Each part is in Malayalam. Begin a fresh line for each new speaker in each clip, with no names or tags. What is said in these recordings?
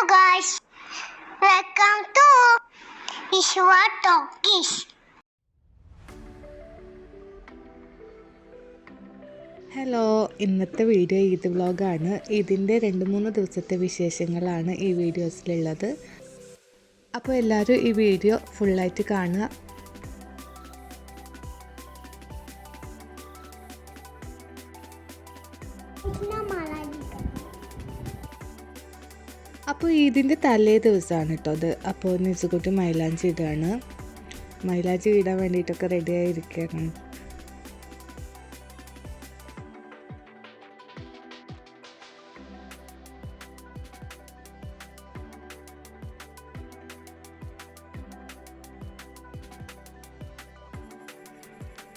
Hello guys, welcome to Ishwa Talkies.
Hello ഇന്നത്തെ വീഡിയോ ഈദ് വ്ളോഗാണ് ഇതിന്റെ രണ്ട് മൂന്ന് ദിവസത്തെ വിശേഷങ്ങളാണ് ഈ വീഡിയോസിലുള്ളത് അപ്പോൾ എല്ലാവരും ഈ വീഡിയോ ഫുള്ളായിട്ട് കാണുക. ഇതിന്റെ തലേ ദിവസമാണ് കേട്ടോ അത് അപ്പോൾ നിസുകുട്ടി മൈലാഞ്ചി ഇടുകയാണ് മൈലാഞ്ചി ഇടാൻ വേണ്ടിയിട്ടൊക്കെ റെഡി ആയിരിക്കുകയാണ്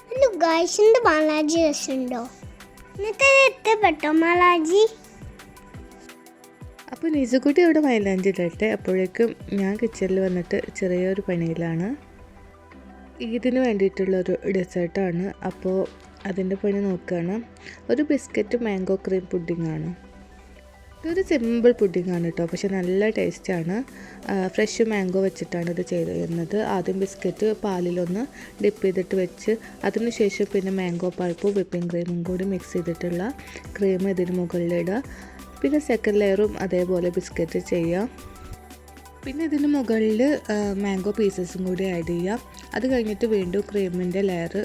ഹലോ ഗായ്സ് എന്ത് മാലാജി രസമുണ്ടോ? ഇന്നത്തെ എത്തപ്പെട്ടോ മാലാജി
അപ്പോൾ നിസുകുട്ടി അവിടെ മൈലാഞ്ചി അപ്പോഴേക്കും ഞാൻ കിച്ചണിൽ വന്നിട്ട് ചെറിയൊരു പണിയിലാണ്. ഇതിന് വേണ്ടിയിട്ടുള്ളൊരു ഡെസേർട്ടാണ്. അപ്പോൾ അതിന്റെ പണി നോക്കുകയാണ്. ഒരു ബിസ്ക്കറ്റ് മാംഗോ ക്രീം പുഡിങ്ങാണ്. ഇതൊരു സിമ്പിൾ പുഡിങ്ങാണ് കേട്ടോ. പക്ഷെ നല്ല ടേസ്റ്റാണ്. ഫ്രഷ് മാംഗോ വെച്ചിട്ടാണ് ഇത് ചെയ്തിരുന്നത് ആദ്യം ബിസ്ക്കറ്റ് പാലിലൊന്ന് ഡിപ്പ് ചെയ്തിട്ട് വെച്ച് അതിനുശേഷം പിന്നെ മാംഗോ പൾപ്പും വിപ്പിംഗ് ക്രീമും കൂടി മിക്സ് ചെയ്തിട്ടുള്ള ക്രീം ഇതിന് മുകളിലിടുക. പിന്നെ സെക്കൻഡ് ലെയറും അതേപോലെ ബിസ്ക്കറ്റ് ചെയ്യാം. പിന്നെ ഇതിന് മുകളിൽ മാംഗോ പീസസും കൂടി ആഡ് ചെയ്യാം. അത് കഴിഞ്ഞിട്ട് വീണ്ടും ക്രീമിന്റെ ലെയർ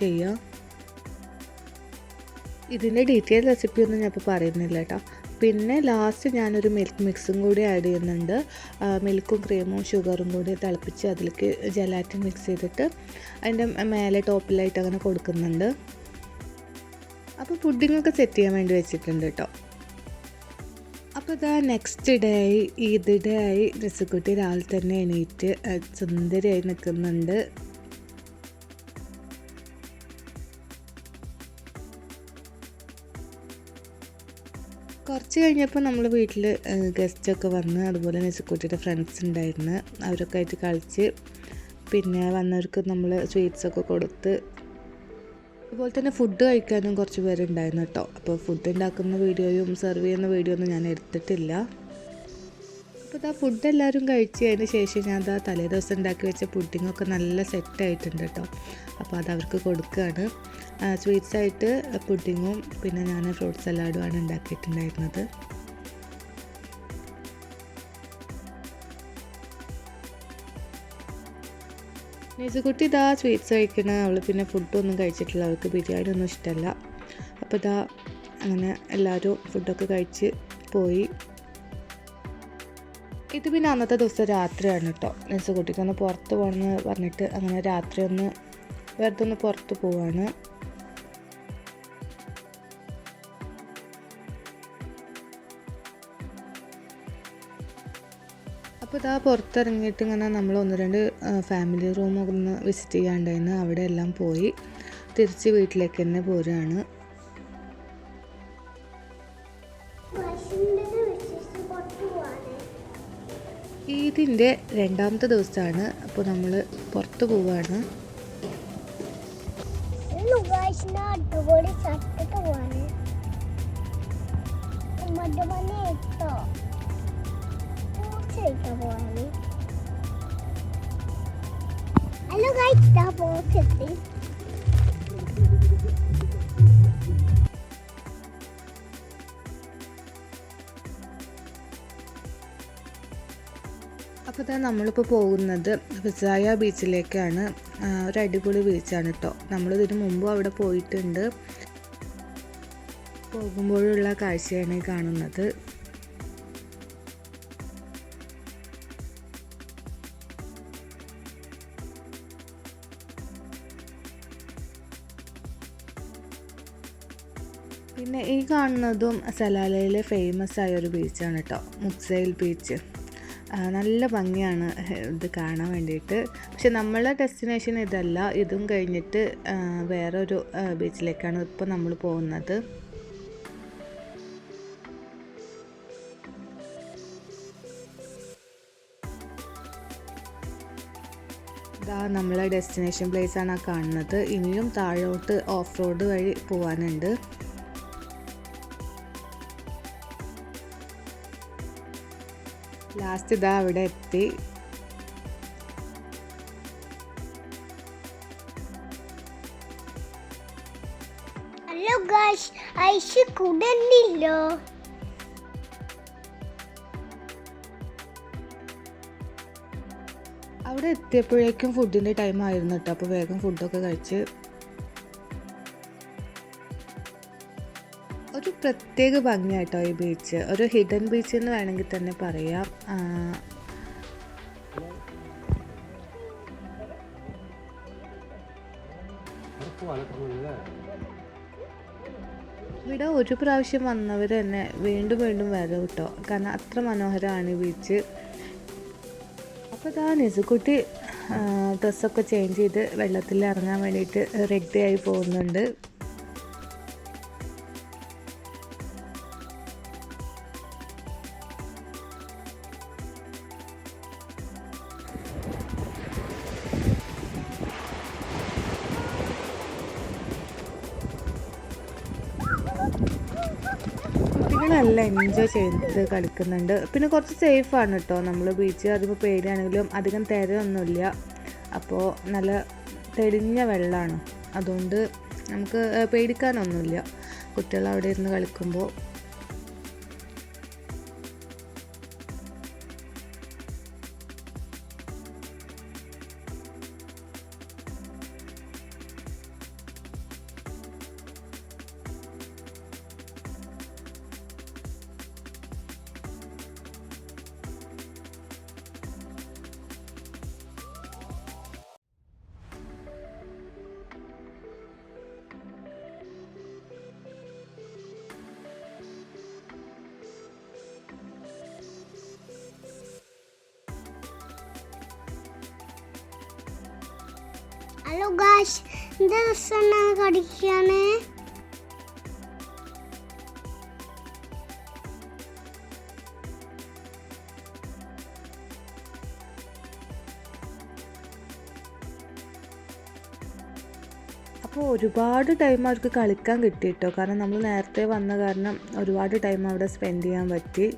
ചെയ്യാം. ഇതിന്റെ ഡീറ്റെയിൽ റെസിപ്പി ഒന്നും ഞാൻ ഇപ്പോൾ പറയുന്നില്ല കേട്ടോ പിന്നെ ലാസ്റ്റ് ഞാനൊരു മിൽക്ക് മിക്സും കൂടി ആഡ് ചെയ്യുന്നുണ്ട്. മിൽക്കും ക്രീമും ഷുഗറും കൂടി തിളപ്പിച്ച് അതിലേക്ക് ജലാറ്റിൻ മിക്സ് ചെയ്തിട്ട് അതിന്റെ മേലെ ടോപ്പിലായിട്ട് അങ്ങനെ കൊടുക്കുന്നുണ്ട്. അപ്പോൾ പുഡിങ്ങൊക്കെ സെറ്റ് ചെയ്യാൻ വേണ്ടി വെച്ചിട്ടുണ്ട് കേട്ടോ അപ്പോൾ ഇതാ നെക്സ്റ്റ് ഡേ ആയി ഈദ് ഡേ ആയി രസക്കുട്ടി രാവിലെ തന്നെ എണീറ്റ് സുന്ദരിയായി നിൽക്കുന്നുണ്ട് കുറച്ച് കഴിഞ്ഞപ്പോൾ നമ്മൾ വീട്ടിൽ ഗസ്റ്റൊക്കെ വന്ന് അതുപോലെ നെസക്കുട്ടിയുടെ ഫ്രണ്ട്സ് ഉണ്ടായിരുന്നു. അവരൊക്കെ ആയിട്ട് കളിച്ച് പിന്നെ വന്നവർക്ക് നമ്മൾ സ്വീറ്റ്സൊക്കെ കൊടുത്ത് അതുപോലെ തന്നെ ഫുഡ് കഴിക്കാനും കുറച്ച് പേരുണ്ടായിരുന്നു കേട്ടോ. അപ്പോൾ ഫുഡ് ഉണ്ടാക്കുന്ന വീഡിയോയും സെർവ് ചെയ്യുന്ന വീഡിയോ ഒന്നും ഞാൻ എടുത്തിട്ടില്ല. അപ്പോൾ ഇതാ ഫുഡ് എല്ലാവരും കഴിച്ച് അതിന് ശേഷം ഞാൻ അതാ തലേ ദിവസം ഉണ്ടാക്കി വെച്ച പുഡിങ്ങൊക്കെ നല്ല സെറ്റ് ആയിട്ടുണ്ട് കേട്ടോ. അപ്പോൾ അത് അവർക്ക് കൊടുക്കുകയാണ്. സ്വീറ്റ്സായിട്ട് പുഡിങ്ങും പിന്നെ ഞാൻ ഫ്രൂട്ട് സലാഡുമാണ് ഉണ്ടാക്കിയിട്ടുണ്ടായിരുന്നത്. നിസുകുട്ടി ഇതാ സ്വീറ്റ്സ് കഴിക്കണ. അവൾ പിന്നെ ഫുഡൊന്നും കഴിച്ചിട്ടില്ല. അവൾക്ക് ബിരിയാണി ഒന്നും ഇഷ്ടമല്ല അപ്പോൾ ഇതാ അങ്ങനെ എല്ലാവരും ഫുഡൊക്കെ കഴിച്ച് പോയി. ഇത് പിന്നെ അന്നത്തെ ദിവസം രാത്രിയാണ് കേട്ടോ നിസുകുട്ടിക്ക് ഒന്ന് പുറത്ത് പോകണമെന്ന് പറഞ്ഞിട്ട് അങ്ങനെ രാത്രി ഒന്ന് വെറുതെ ഒന്ന് പുറത്ത് പോവാണ്. അപ്പോൾ ഇതാ പുറത്തിറങ്ങിയിട്ട് ഇങ്ങനെ നമ്മൾ ഒന്ന് രണ്ട് ഫാമിലി റൂമൊക്കെ ഒന്ന് വിസിറ്റ് ചെയ്യാണ്ടായിരുന്നു അവിടെ എല്ലാം പോയി തിരിച്ച് വീട്ടിലേക്ക് തന്നെ പോരുകയാണ് ഈദിന്റെ രണ്ടാമത്തെ ദിവസമാണ്. അപ്പോൾ നമ്മൾ പുറത്ത്
ഞാൻ അടിപൊളി ചട്ടിട്ട് പോവാണ് മദ്യപണി എത്തോ തീർച്ചയായിട്ടും പോവാണ് ഹലോ എത്തി.
അപ്പോൾ തന്നെ നമ്മളിപ്പോൾ പോകുന്നത് വിസായ ബീച്ചിലേക്കാണ്. ഒരു അടിപൊളി ബീച്ചാണ് കേട്ടോ നമ്മളിതിനു മുമ്പും അവിടെ പോയിട്ടുണ്ട്. പോകുമ്പോഴുള്ള കാഴ്ചയാണ് കാണുന്നത്. പിന്നെ ഈ കാണുന്നതും സലാലയിലെ ഫേമസ് ആയ ഒരു ബീച്ചാണ് കേട്ടോ മുക്സൈൽ ബീച്ച് നല്ല ഭംഗിയാണ് ഇത് കാണാൻ വേണ്ടിയിട്ട്. പക്ഷെ നമ്മളെ ഡെസ്റ്റിനേഷൻ ഇതല്ല. ഇതും കഴിഞ്ഞിട്ട് വേറൊരു ബീച്ചിലേക്കാണ് ഇപ്പോൾ നമ്മൾ പോകുന്നത്. ഇതാ നമ്മളെ ഡെസ്റ്റിനേഷൻ പ്ലേസ് ആണ് കാണുന്നത്. ഇനിയും താഴോട്ട് ഓഫ് റോഡ് വഴി പോകാനുണ്ട് ലാസ്റ്റ് ഇതാ അവിടെ എത്തി.
ഹലോ കുടന്നില്ലോ
അവിടെ എത്തിയപ്പോഴേക്കും ഫുഡിന്റെ ടൈം ആയിരുന്നു കേട്ടോ അപ്പോൾ വേഗം ഫുഡൊക്കെ കഴിച്ച് പ്രത്യേക ഭംഗിയായിട്ടോ ഈ ബീച്ച് ഒരു ഹിഡൻ ബീച്ച് എന്ന് വേണമെങ്കിൽ തന്നെ പറയാം. ഇവിടെ ഒരു പ്രാവശ്യം വന്നവർ തന്നെ വീണ്ടും വീണ്ടും വരും കേട്ടോ കാരണം അത്ര മനോഹരമാണ് ഈ ബീച്ച് അപ്പോൾ ഇതാ നിസുക്കുട്ടി ഡ്രസ്സൊക്കെ ചേഞ്ച് ചെയ്ത് വെള്ളത്തിൽ ഇറങ്ങാൻ വേണ്ടിയിട്ട് റെഡി ആയി പോകുന്നുണ്ട്. കുട്ടികളെല്ലാം എൻജോയ് ചെയ്ത് കളിക്കുന്നുണ്ട്. പിന്നെ കുറച്ച് സേഫാണ് കേട്ടോ നമ്മൾ ബീച്ച് അതിപ്പോൾ പേടിയാണെങ്കിലും അധികം തിരയൊന്നുമില്ല. അപ്പോൾ നല്ല തെളിഞ്ഞ വെള്ളമാണ് അതുകൊണ്ട് നമുക്ക് പേടിക്കാനൊന്നുമില്ല. കുട്ടികൾ അവിടെ ഇരുന്ന് കളിക്കുമ്പോൾ
ഹലോ ഗാഷ് എന്ത് രസമാണ് കടിക്കാണ്.
അപ്പോൾ ഒരുപാട് ടൈം അവർക്ക് കളിക്കാൻ കിട്ടി കേട്ടോ കാരണം നമ്മൾ നേരത്തെ വന്ന കാരണം ഒരുപാട് ടൈം അവിടെ സ്പെൻഡ് ചെയ്യാൻ പറ്റി.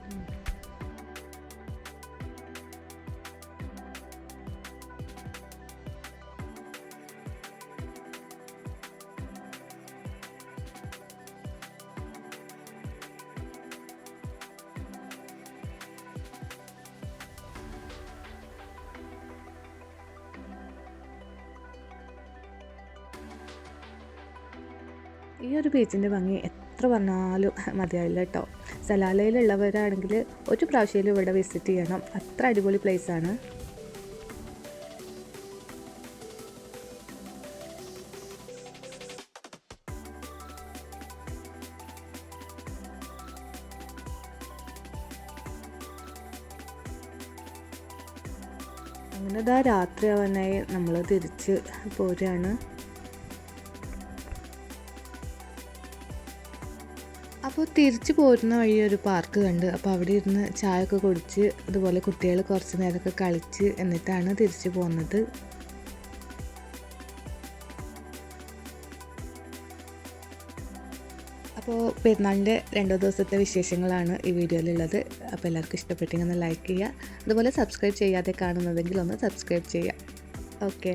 ഈ ഒരു ബീച്ചിന്റെ ഭംഗി എത്ര പറഞ്ഞാലും മതിയാവില്ല കേട്ടോ. സലാലയിലുള്ളവരാണെങ്കിൽ ഒരു പ്രാവശ്യം ഇവിടെ വിസിറ്റ് ചെയ്യണം. അത്ര അടിപൊളി ആണ്. അങ്ങനെ ഇതാ രാത്രി അവനായി നമ്മൾ തിരിച്ച് പോരുകയാണ് അപ്പോൾ തിരിച്ചു പോരുന്ന വഴി ഒരു പാർക്ക് കണ്ട് അപ്പോൾ അവിടെ ഇരുന്ന് ചായ ഒക്കെ കുടിച്ച് അതുപോലെ കുട്ടികൾ കുറച്ച് നേരമൊക്കെ കളിച്ച് എന്നിട്ടാണ് തിരിച്ചു പോകുന്നത്. അപ്പോൾ പെരുന്നാളിന്റെ രണ്ടോ ദിവസത്തെ വിശേഷങ്ങളാണ് ഈ വീഡിയോയിലുള്ളത്. അപ്പോൾ എല്ലാവർക്കും ഇഷ്ടപ്പെട്ടെങ്കിൽ ഒന്ന് ലൈക്ക് ചെയ്യുക. അതുപോലെ സബ്സ്ക്രൈബ് ചെയ്യാതെ കാണുന്നതെങ്കിൽ ഒന്ന് സബ്സ്ക്രൈബ് ചെയ്യുക. ഓക്കെ